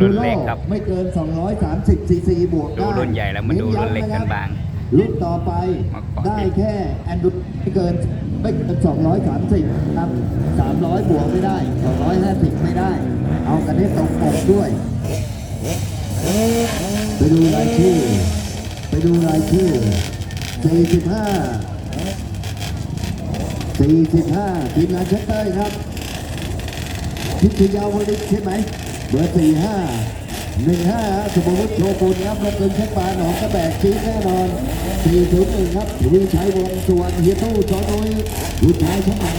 รุ่นเล็กครับ ไม่เกิน 230ซีซีบวกดูได้รุ่นใหญ่แล้วมาดูรุ่นเล็กกันบ้าง รุ่นต่อไปมาก่อนได้แค่แอนดุไม่เกินไม่เกิน230ครับ300 บวกไม่ได้ 250 ไม่ได้ เอากันให้ตรงปกด้วย ไปดูรายชื่อ ไปดูรายชื่อ 45 45ทีมงานเชสเตอร์ครับพิทยาวริศใช่ไหม เบอร์45 15สุภวุฒิโชกุลครับรถยนต์เช็คปาหนองกระแบกชี้แน่นอน401ครับทวีชัยวงศ์สุวรรณเฮียตู้จอนุยผู้ชายช่างแหน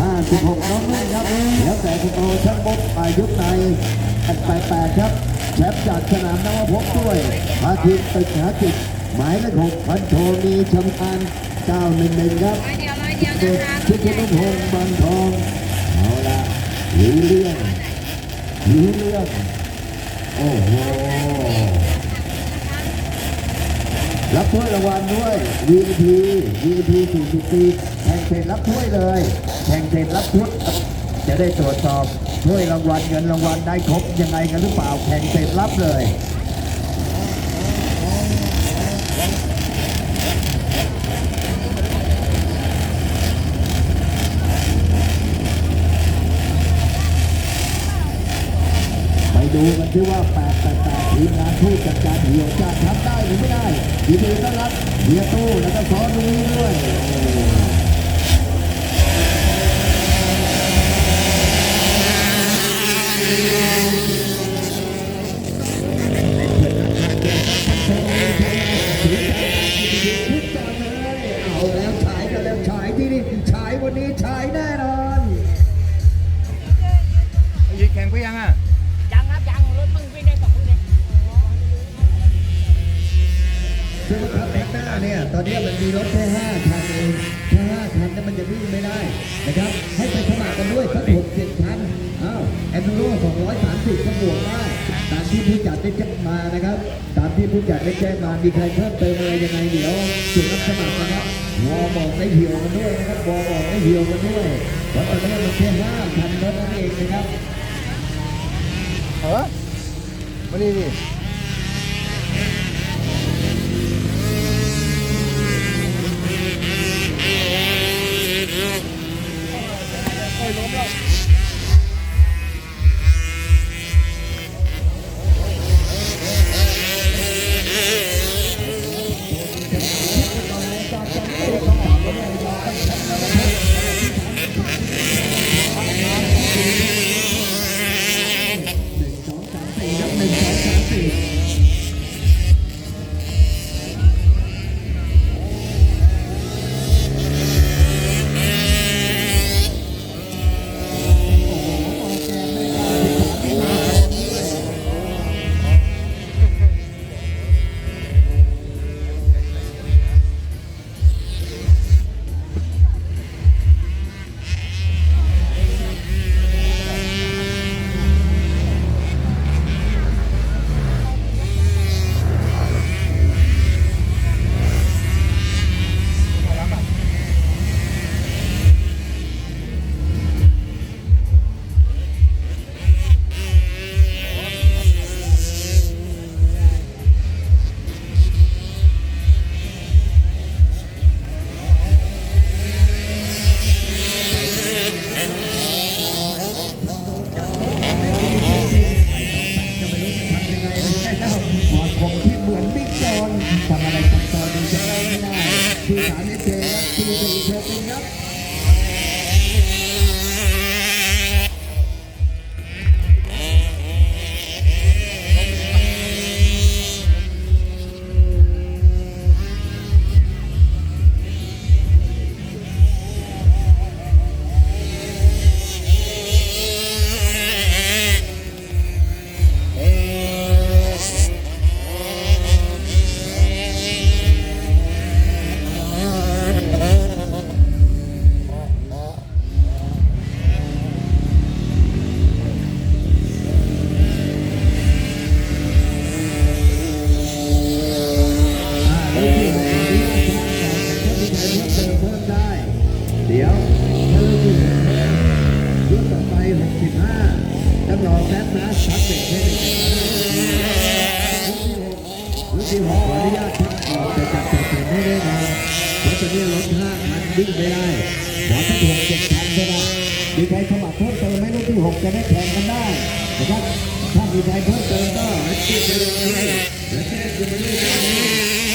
56น้องเล่นครับแล้วแต่คุณโอช่างบดปลายยุคใน88ครับแชมป์จากสนามนวพกด้วยพาทีมตึกหาจิตหมายเลขหกพันโทมีชำนาญ911ครับร้อยเดียวร้อยเดียวเด็นะกคะชุดยุทธพงศ์บางทอง เอาละรู้เรื่อง รื่องโอ้โหรับถ้วยรางวัลด้วย VIP VIP 40ปีแข่งเสร็จรับถ้วยเลยแข่งเสร็จรับถ้วยจะได้ตรวจสอบถ้วยรางวัลเงินรางวัลได้ครบยังไงกันหรือเปล่าแข่งเสร็จรับเลย ดูกันที่ว่า 888ทีมงานผู้จัดการเหี่ยวจะทำได้หรือไม่ได้ยินดีต้อนรับเฮียตู้แล้วก็ซอนุ้ยด้วยเอาแล้วฉายกันแล้วฉายที่นี่ฉายวันนี้ฉายแน่นอนยืนแข่งไปยังอะ เนี่ยตอนนี้มันมีรถแค่5คันเองแค่5คันนี่ยมันจะวิ่งไม่ได้นะครับให้ไปสมัครกันด้วยสักหกเจ็ดคันอ้าวแอนดูโร่230ก็บวกได้ตามที่ผู้จัดได้แจ้งมานะครับ ตามที่ผู้จัดได้แจ้งมามีใครเพิ่มเติมอะไรยังไงเดี๋ยวจุดรับสมัครนะครับวอบอกได้เหี่ยวกันด้วยนะครับวอบอกได้เหี่ยวกันด้วยเพราะตอนนี้มันแค่5คันเท่านั้นเองนะครับเออมานี่ดิหนึ่ ที่65จำลองแซดนะชักเด็กให้เด็กรุ่นที่6ขออนุญาตพักก่อนแต่จัดจัดเต็มให้ได้นะเพราะตะนี้รถ5,000วิ่งไม่ได้ขอที่6 7,000เท่านั้มีใครขมับรเพิ่มเติมไหมรุ่นที่ 6 จะได้แข่งกันได้นะครับถ้ามีใครเพิ่มเติมก็ให้ที่ไปเลยและแค่จะไปเรื่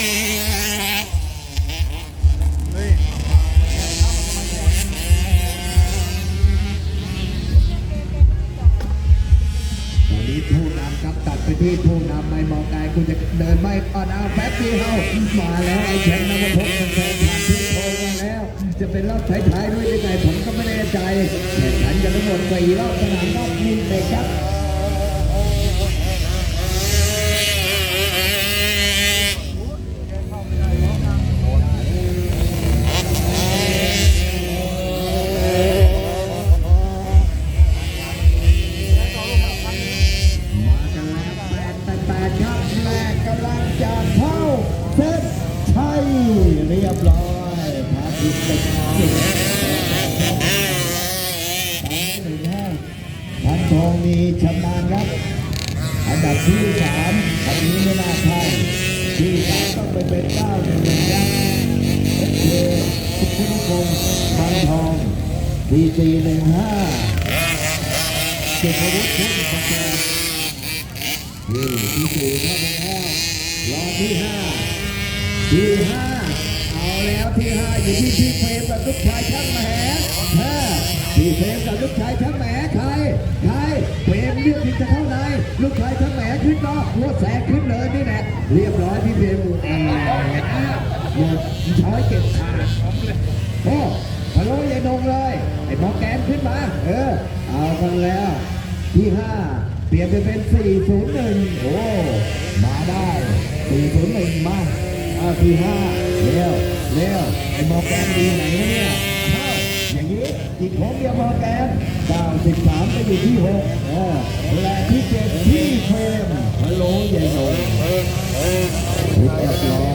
ที่ผู้นำไม่มองไกลคุณจะเดินไม่ก่อนเอาแป๊บปีเฮามาแล้วไอ้แชมป์นวพงศ์แฟนผ่านที่โทรมาแล้ว จะเป็นรอบท้ายๆด้วยหรือไงผมก็ไม่แน่ใจแข่งขันกันทั้งหมดสี่รอบสนามรอบยิงเลยครับ บร้อยพาทิตติดจิตหนึ่งห้าพันทองมีชำนาญครับอันดับที่สามอันนี้ไม่น่าใช่ที่สามต้องไปเป็นเก้าหนึ่งหนึ่งครับเอสเคสุขุมพงศ์พันทองทีสี่หนึ่งห้าสุภวุฒิพุ่มประกอบนี่ที่สี่เข้าไปแล้วรอที่ห้าที่ห้า แล้วที่ห้าอยู่ที่พี่เฟรมกับลูกชายช่างแหมห้าพี่เฟรมกับลูกชายช่างแหมใครใครเฟรมเลือกที่จะเข้าในลูกชายช่างแหมขึ้นนอหัวแสกขึ้นเลยนี่แหละเรียบร้อยพี่เฟรมหมดอะไรอ้าหมดช้อยเก็บขาโอ้พะโล้ยายนงเลยไอ้หมอแกนขึ้นมาเออเอากันแล้วที่ห้าเปลี่ยนไปเป็น401โอ้มาได้401มาอาที่ห้าเร็ว เนี่ยไอ้มอแกนดีไหนเนี่ยอย่างนี้อีกหกเดียวมอแกนเก้าสิบสามไปอยู่ที่หกวลาที่เจ็ดที่เฟรมฮัลโหลใหญ่หนุ่มเรียบร้อย